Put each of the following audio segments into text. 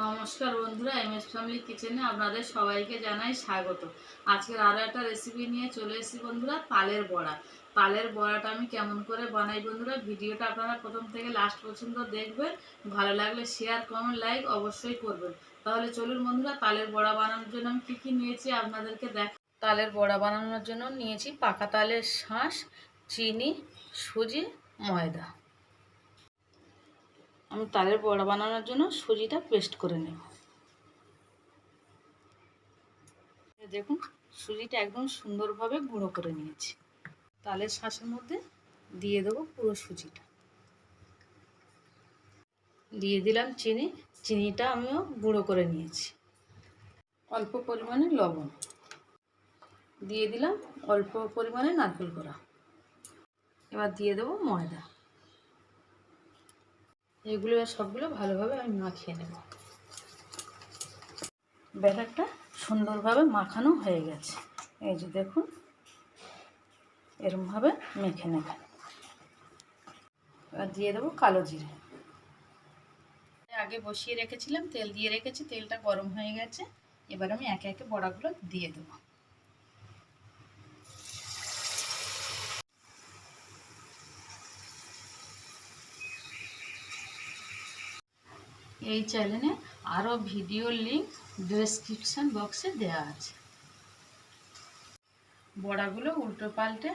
নমস্কার বন্ধুরা M S family কিচেনে আপনাদের সবাইকে জানাই স্বাগত। আজকের আরও একটা রেসিপি নিয়ে চলে এসেছি বন্ধুরা, পালের বড়া। পালের বড়াটা আমি কেমন করে বানাই বন্ধুরা, ভিডিওটা আপনারা প্রথম থেকে লাস্ট পর্যন্ত দেখবেন। ভালো লাগলে শেয়ার কমেন্ট লাইক অবশ্যই করবেন। তাহলে চলুন বন্ধুরা তালের বড়া বানানোর জন্য আমি কী কী নিয়েছি আপনাদেরকে দেখ তালের বড়া বানানোর জন্য নিয়েছি পাকা তালের শাঁস, চিনি, সুজি, ময়দা। আমি তালের বড়া বানানোর জন্য সুজিটা পেস্ট করে নেব। দেখুন, সুজিটা একদম সুন্দরভাবে গুঁড়ো করে নিয়েছি। তালের শাঁসের মধ্যে দিয়ে দেবো পুরো সুজিটা। দিয়ে দিলাম চিনি, চিনিটা আমিও গুঁড়ো করে নিয়েছি। অল্প পরিমাণে লবণ। দিয়ে দিলাম অল্প পরিমাণে নারকেল করা এবার দিয়ে দেবো ময়দা। এগুলো সবগুলো ভালোভাবে আমি মাখিয়ে নেব। ব্যাটারটা সুন্দরভাবে মাখানো হয়ে গেছে। এই যে দেখুন, এরমভাবে মেখে নেবেন। এবার দিয়ে দেবো কালো জিরে। আগে বসিয়ে রেখেছিলাম, তেল দিয়ে রেখেছি, তেলটা গরম হয়ে গেছে। এবার আমি একে একে বড়াগুলো দিয়ে দেবো। এই চ্যানেলে আরও ভিডিও লিঙ্ক ডেসক্রিপশান বক্সে দেওয়া আছে। বড়াগুলো উল্টো পাল্টে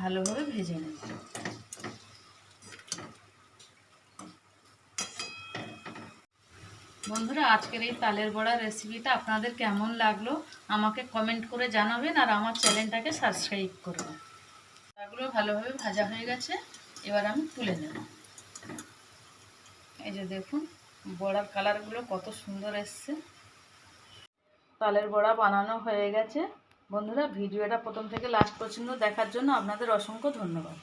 ভালোভাবে ভেজে নেব। বন্ধুরা, আজকের এই তালের বড়া রেসিপিটা আপনাদের কেমন লাগল আমাকে কমেন্ট করে জানাবেন আর আমার চ্যানেলটাকে সাবস্ক্রাইব করবেন। তাগুলো ভালোভাবে ভাজা হয়ে গেছে, এবার আমি তুলে নেব। এই যে দেখুন বড়ার কালারগুলো কত সুন্দর এসছে। তালের বড়া বানানো হয়ে গেছে। বন্ধুরা, ভিডিওটা প্রথম থেকে লাস্ট পর্যন্ত দেখার জন্য আপনাদের অসংখ্য ধন্যবাদ।